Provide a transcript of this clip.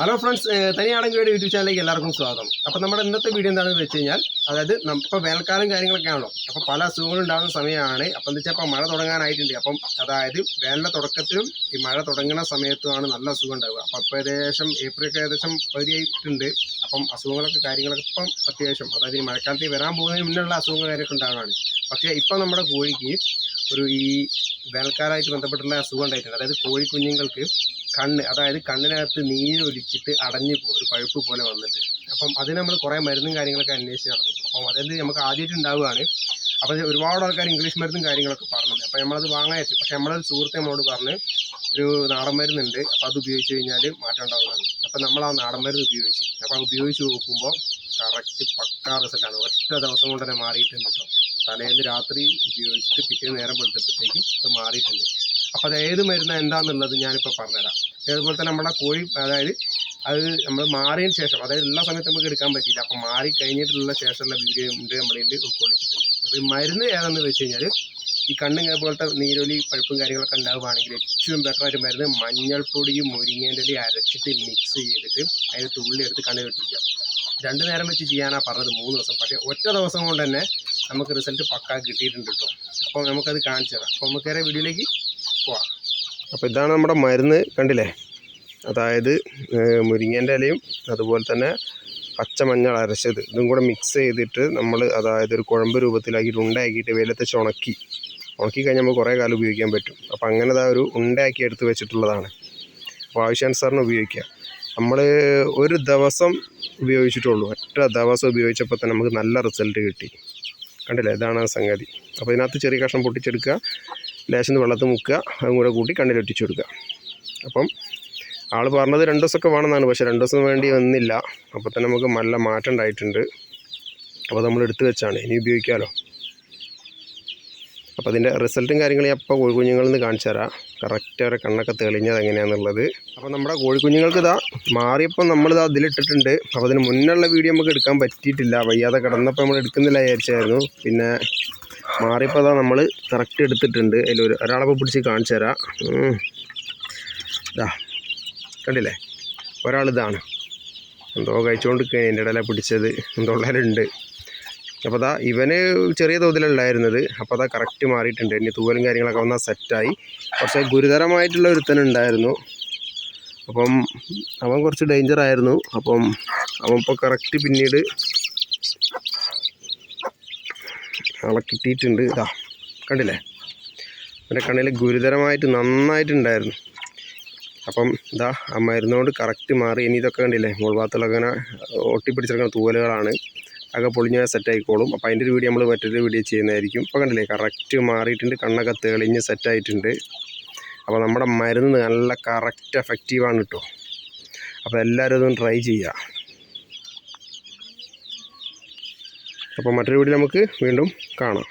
Hello friends തനിയാണെങ്കിൽ YouTube ചാനലിലേക്ക് എല്ലാവർക്കും സ്വാഗതം. അപ്പോൾ നമ്മുടെ ഇന്നത്തെ വീഡിയോ എന്താണെന്ന് വെച്ച് കഴിഞ്ഞാൽ അതായത് ഇപ്പോൾ വേനൽക്കാലം കാര്യങ്ങളൊക്കെ ആണല്ലോ. അപ്പോൾ പല അസുഖങ്ങളും ഉണ്ടാകുന്ന സമയമാണ്. അപ്പം എന്ന് വെച്ചാൽ മഴ തുടങ്ങാനായിട്ടുണ്ട്. അപ്പം അതായത് വേനലിന്റെ തുടക്കത്തിലും ഈ മഴ തുടങ്ങുന്ന സമയത്തുമാണ് നല്ല അസുഖം ഉണ്ടാവുക. അപ്പോൾ ഇപ്പോൾ ഏകദേശം ഏപ്രിലൊക്കെ ഏകദേശം പകുതിയായിട്ടുണ്ട്. അപ്പം അസുഖങ്ങളൊക്കെ കാര്യങ്ങളൊക്കെ ഇപ്പം അത്യാവശ്യം. അതായത് ഈ മഴക്കാലത്ത് വരാൻ പോകുന്നതിന് മുന്നുള്ള അസുഖങ്ങൾ കാര്യമൊക്കെ ഉണ്ടാകുന്നതാണ് പക്ഷേ ഇപ്പം നമ്മുടെ കോഴിക്ക് ഒരു ഈ വേനൽക്കാലമായിട്ട് ബന്ധപ്പെട്ടുള്ള അസുഖം ഉണ്ടായിട്ടുണ്ട്. അതായത് കോഴി കുഞ്ഞുങ്ങൾക്ക് കണ്ണ് അതായത് കണ്ണിനകത്ത് നീരൊലിച്ചിട്ട് അടഞ്ഞു പോകും ഒരു പഴുപ്പ് പോലെ വന്നിട്ട്. അപ്പം അതിന് നമ്മൾ കുറേ മരുന്നും കാര്യങ്ങളൊക്കെ അന്വേഷിച്ച് നടന്നു. അപ്പം അതായത് നമുക്ക് ആദ്യമായിട്ട് ഉണ്ടാവുകയാണ്. അപ്പോൾ ഒരുപാട് ആൾക്കാർ ഇംഗ്ലീഷ് മരുന്നും കാര്യങ്ങളൊക്കെ പറഞ്ഞത് അപ്പോൾ നമ്മളത് വാങ്ങാൻ വെച്ചു പക്ഷേ നമ്മളൊരു സുഹൃത്തെ നമ്മളോട് പറഞ്ഞ് ഒരു നാടൻ മരുന്നുണ്ട്. അപ്പോൾ അത് ഉപയോഗിച്ച് കഴിഞ്ഞാൽ മാറ്റം ഉണ്ടാവുന്നതാണ്. അപ്പം നമ്മൾ ആ നാടൻ മരുന്ന് ഉപയോഗിച്ച്. അപ്പോൾ ഉപയോഗിച്ച് നോക്കുമ്പോൾ കറക്റ്റ് പക്കാ റിസൾട്ടാണ് ഒറ്റ ദിവസം കൊണ്ട് തന്നെ മാറിയിട്ടുണ്ട് കേട്ടോ തലേന്ന് രാത്രി ഉപയോഗിച്ചിട്ട് പിറ്റേ നേരം വെളുത്തപ്പോഴത്തേക്കും ഇത് മാറിയിട്ടുണ്ട്. അപ്പോൾ അത് ഏത് മരുന്ന് എന്താണെന്നുള്ളത് ഞാനിപ്പോൾ പറഞ്ഞുതരാം. അതുപോലെ തന്നെ നമ്മുടെ കോഴി അതായത് അത് നമ്മൾ മാറിയതിന് ശേഷം അതായത് എല്ലാ സമയത്തും നമുക്ക് എടുക്കാൻ പറ്റില്ല അപ്പോൾ മാറി കഴിഞ്ഞിട്ടുള്ള ശേഷമുള്ള വീഡിയോ ഉണ്ട് നമ്മളിൽ ഉൾക്കൊള്ളിച്ചിട്ടുണ്ട്. അപ്പോൾ ഈ മരുന്ന് ഏതാണെന്ന് വെച്ച് കഴിഞ്ഞാൽ ഈ കണ്ണിങ്ങനെ പോലത്തെ നീരൊലി പഴുപ്പും കാര്യങ്ങളൊക്കെ ഉണ്ടാവുകയാണെങ്കിൽ ഏറ്റവും ബെറ്റർ ആയിട്ട് മരുന്ന് മഞ്ഞൾപ്പൊടിയും മുരിങ്ങേന്റെ ഇലയും അരച്ചിട്ട് മിക്സ് ചെയ്തിട്ട് അതിന് തുള്ളി എടുത്ത് കണ്ണിൽ കെട്ടിക്കുക. രണ്ട് നേരം വെച്ച് ചെയ്യാനാണ് പറഞ്ഞത് മൂന്ന് ദിവസം. പക്ഷേ ഒറ്റ ദിവസം കൊണ്ട് തന്നെ നമുക്ക് റിസൾട്ട് പക്കാ കിട്ടിയിട്ടുണ്ട് കേട്ടോ അപ്പോൾ നമുക്കത് കാണിച്ചു തരാം. അപ്പോൾ നമുക്ക് വീഡിയോയിലേക്ക് പോവാം. അപ്പോൾ ഇതാണ് നമ്മുടെ മരുന്ന് കണ്ടില്ലേ? അതായത് മുരിങ്ങേന്റെ ഇലയും അതുപോലെ തന്നെ പച്ചമഞ്ഞൾ അരച്ചത്. ഇതും കൂടെ മിക്സ് ചെയ്തിട്ട് നമ്മൾ അതായത് ഒരു കുഴമ്പ് രൂപത്തിലാക്കിയിട്ട് ഉണ്ടാക്കിയിട്ട് വെയിലത്ത് ചുണക്കി. ഉണക്കി കഴിഞ്ഞാൽ നമുക്ക് കുറേ കാലം ഉപയോഗിക്കാൻ പറ്റും. അപ്പോൾ അങ്ങനെ ഇതാ ഒരു ഉണ്ടാക്കി എടുത്ത് വെച്ചിട്ടുള്ളതാണ്. അപ്പോൾ ആവശ്യാനുസരണം ഉപയോഗിക്കുക. നമ്മൾ ഒരു ദിവസം ഉപയോഗിച്ചിട്ടുള്ളൂ. ഒറ്റ ദിവസം ഉപയോഗിച്ചപ്പോൾ തന്നെ നമുക്ക് നല്ല റിസൾട്ട് കിട്ടി. കണ്ടില്ലേ? ഇതാണ് ആ സംഗതി. അപ്പോൾ ഇതിനകത്ത് ചെറിയ കഷ്ണം പൊട്ടിച്ചെടുക്കുക. ലേശം വെള്ളത്തിൽ മുക്കുക. അതും കൂടെ കൂട്ടി കണ്ണിലൊട്ടിച്ചു കൊടുക്കുക അപ്പം ആൾ പറഞ്ഞത് രണ്ട് ദിവസമൊക്കെ വേണമെന്നാണ്. പക്ഷേ രണ്ട് ദിവസം വേണ്ടി വന്നില്ല. അപ്പോൾ തന്നെ നമുക്ക് നല്ല മാറ്റം ഉണ്ടായിട്ടുണ്ട്. അപ്പോൾ നമ്മൾ എടുത്തു വെച്ചാണ്. ഇനി ഉപയോഗിക്കാമല്ലോ അപ്പോൾ അതിന്റെ റിസൾട്ടും കാര്യങ്ങളും ഞാൻ ഇപ്പോൾ കോഴിക്കുഞ്ഞുങ്ങളിൽ നിന്ന് കാണിച്ചു തരാം. കറക്റ്റ് അവരെ കണ്ണൊക്കെ തെളിഞ്ഞത് എങ്ങനെയാണെന്നുള്ളത് അപ്പോൾ നമ്മുടെ കോഴിക്കുഞ്ഞുങ്ങൾക്ക് ഇതാ മാറിയപ്പോൾ നമ്മളിതാ അതിലിട്ടിട്ടുണ്ട് അപ്പോൾ അതിന് മുന്നുള്ള വീഡിയോ നമുക്ക് എടുക്കാൻ പറ്റിയിട്ടില്ല. വയ്യാതെ കിടന്നപ്പോൾ നമ്മൾ എടുക്കുന്നില്ല വിചാരിച്ചായിരുന്നു. പിന്നെ മാറിയപ്പോൾ അതാ നമ്മൾ കറക്റ്റ് എടുത്തിട്ടുണ്ട്. അതിൽ ഒരു ഒരാളെ പിടിച്ച് കാണിച്ചു തരാം. ഇതാ കണ്ടില്ലേ? ഒരാളിതാണ് എന്തോ കഴിച്ചുകൊണ്ട് എന്റെ ഇടയിലാണ് പിടിച്ചത്. എന്തോ ഉള്ളതിലുണ്ട് അപ്പോൾ അതാ ഇവന് ചെറിയ തോതിലുണ്ടായിരുന്നത് അപ്പോൾ അതാ കറക്റ്റ് മാറിയിട്ടുണ്ട്. ഇനി തൂവലും കാര്യങ്ങളൊക്കെ വന്നാൽ സെറ്റായി പക്ഷേ ഗുരുതരമായിട്ടുള്ള ഒരുത്തനുണ്ടായിരുന്നു അപ്പം അവൻ കുറച്ച് ഡേഞ്ചർ ആയിരുന്നു. അപ്പം അവൻ ഇപ്പോൾ കറക്റ്റ് പിന്നീട് ആളെ കിട്ടിയിട്ടുണ്ട്. ഇതാ കണ്ടില്ലേ? എന്റെ കണ്ണിൽ ഗുരുതരമായിട്ട് നന്നായിട്ടുണ്ടായിരുന്നു. അപ്പം ഇതാ ആ മരുന്നോട് കറക്റ്റ് മാറി. ഇനി ഇതൊക്കെ കണ്ടില്ലേ? മുൾഭാഗത്തുള്ള ഇങ്ങനെ ഒട്ടിപ്പിടിച്ചിരിക്കുന്ന തൂവലുകളാണ്. ഒക്കെ പൊളിഞ്ഞ സെറ്റായിക്കോളും. അപ്പോൾ അതിന്റെ ഒരു വീഡിയോ നമ്മൾ മറ്റൊരു വീഡിയോ ചെയ്യുന്നതായിരിക്കും. അപ്പോൾ കണ്ടില്ലേ കറക്റ്റ് മാറിയിട്ടുണ്ട് കണ്ണൊക്കെ തെളിഞ്ഞ് സെറ്റായിട്ടുണ്ട്. അപ്പോൾ നമ്മുടെ മരുന്ന് നല്ല കറക്റ്റ് എഫക്റ്റീവാണ് കേട്ടോ അപ്പോൾ എല്ലാവരും ഇതൊന്ന് ട്രൈ ചെയ്യുക അപ്പോൾ മറ്റൊരു വീഡിയോ നമുക്ക് വീണ്ടും കാണാം.